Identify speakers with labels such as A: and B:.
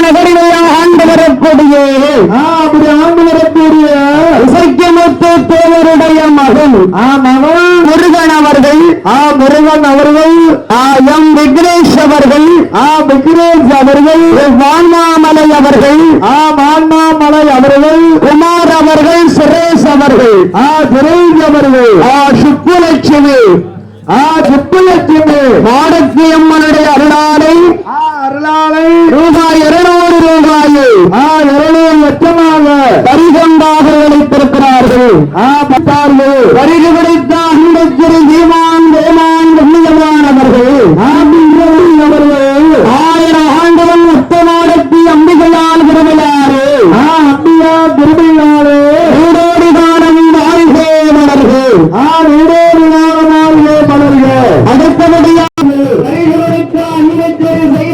A: நகரிலே ஆண்டு வரக்கூடிய
B: அப்படி ஆண்டு வரக்கூடிய
A: இசைக்கமுத்து தேவருடைய மகன்
B: ஆ மகன்
A: முருகன் அவர்கள்
B: ஆ முருகன் அவர்கள்
A: ஆ, எம் விக்னேஷ் அவர்கள்
B: ஆ விக்னேஷ் அவர்கள்
A: வான்மாமலை அவர்கள்
B: ஆ மாண்ணாமலை அவர்கள்
A: குமார் அவர்கள் சுரேஷ் அவர்கள்.
B: ஆ சுரேஷ் அவர்கள்.
A: ஆ, சுப்புலட்சுமி.
B: ஆ சுப்புலட்சுமி.
A: மாடத்தி அம்மனுடைய அருளாலை
B: ஆ அருளாலை.
A: ரூபாய் இருநூறு ரூபாயை
B: ஆ இருநூறு லட்சமாக.
A: பரிகொண்டாக அளித்திருக்கிறார்கள்.
B: ஆ பத்தார்கள்
A: வருகை பிடித்த தீமான் நான் இடேறு நாமமாகிய மலர்கள் அடுத்தபடியாக அணிவத்தை